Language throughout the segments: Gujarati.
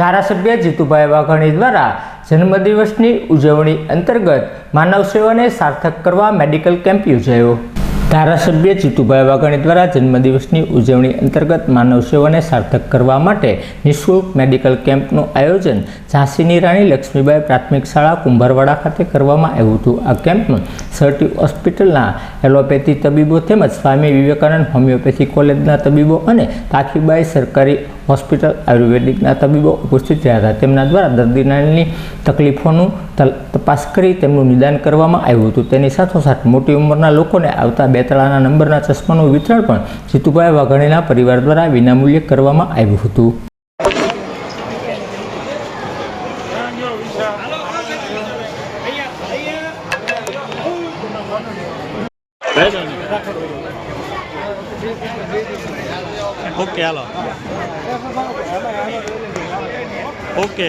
ધારાસભ્ય જીતુભાઈ વાઘાણી દ્વારા જન્મદિવસની ઉજવણી અંતર્ગત માનવ સેવાને સાર્થક કરવા મેડિકલ કેમ્પ યોજાયો. ધારાસભ્ય જીતુભાઈ વાઘાણી દ્વારા જન્મદિવસની ઉજવણી અંતર્ગત માનવ સેવાને સાર્થક કરવા માટે નિઃશુલ્ક મેડિકલ કેમ્પનું આયોજન ઝાંસીની રાણી લક્ષ્મીબાઈ પ્રાથમિક શાળા કુંભારવાડા ખાતે કરવામાં આવ્યું હતું. આ કેમ્પનું સરટી હોસ્પિટલના એલોપેથી તબીબો તેમજ સ્વામી વિવેકાનંદ હોમિયોપેથી કોલેજના તબીબો અને તાખીબાઈ સરકારી હોસ્પિટલ આયુર્વેદિકના તબીબો ઉપસ્થિત રહ્યા હતા. તેમના દ્વારા દર્દીનાની તકલીફોનું તપાસ કરી તેમનું નિદાન કરવામાં આવ્યું હતું. તેની સાથોસાથ મોટી ઉંમરના લોકોને આવતા બેતાળાના નંબરના ચશ્માનું વિતરણ પણ જીતુભાઈ વાઘાણીના પરિવાર દ્વારા વિનામૂલ્યે કરવામાં આવ્યું હતું. ઓકે, હાલો. ઓકે.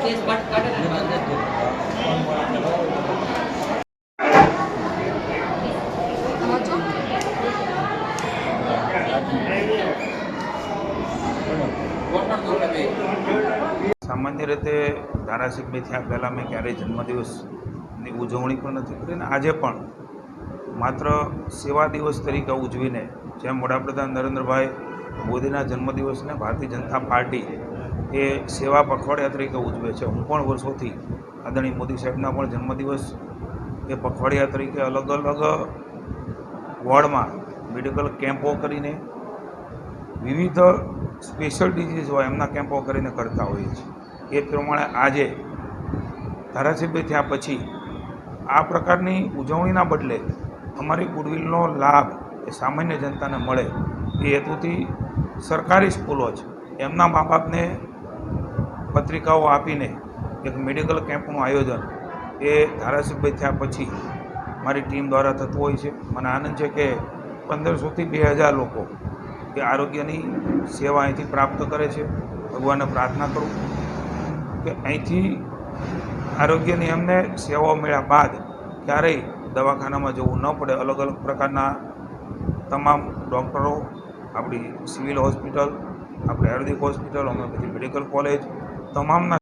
કેસ પાટ કાઢે સામાન્ય રીતે ધારાસભ્ય થયા પહેલાં મેં ક્યારેય જન્મદિવસની ઉજવણી પણ નથી કરી અને આજે પણ માત્ર સેવા દિવસ તરીકે ઉજવીને જેમ વડાપ્રધાન નરેન્દ્રભાઈ મોદીના જન્મદિવસને ભારતીય જનતા પાર્ટી એ સેવા પખવાડિયા તરીકે ઉજવે છે. હું પણ વર્ષોથી આદરણીય મોદી સાહેબના પણ જન્મદિવસ એ પખવાડિયા તરીકે અલગ અલગ વોર્ડમાં મેડિકલ કેમ્પો કરીને વિવિધ સ્પેશિયલ ડિઝીઝ હોય એમના કેમ્પો કરીને કરતા હોઈએ છીએ. એ પ્રમાણે આજે ધારાસભ્ય થયા પછી આ પ્રકારની ઉજવણીના બદલે અમારી ગુડવિલનો લાભ એ સામાન્ય જનતાને મળે એ હેતુથી સરકારી સ્કૂલો છે એમના મા બાપને પત્રિકાઓ આપીને એક મેડિકલ કેમ્પનું આયોજન એ ધારાસભ્ય થયા પછી મારી ટીમ દ્વારા થતું હોય છે. મને આનંદ છે કે પંદરસોથી બે હજાર લોકો એ આરોગ્યની સેવા અહીંથી પ્રાપ્ત કરે છે. ભગવાનને પ્રાર્થના કરું કે અહીંથી આરોગ્યની એમને સેવાઓ મળ્યા બાદ ક્યારેય દવાખાનામાં જવું ન પડે. અલગ અલગ પ્રકારના તમામ ડૉક્ટરો, આપણી સિવિલ હોસ્પિટલ, આપણે ayurvedic hospital homeopathy medical college, તમામના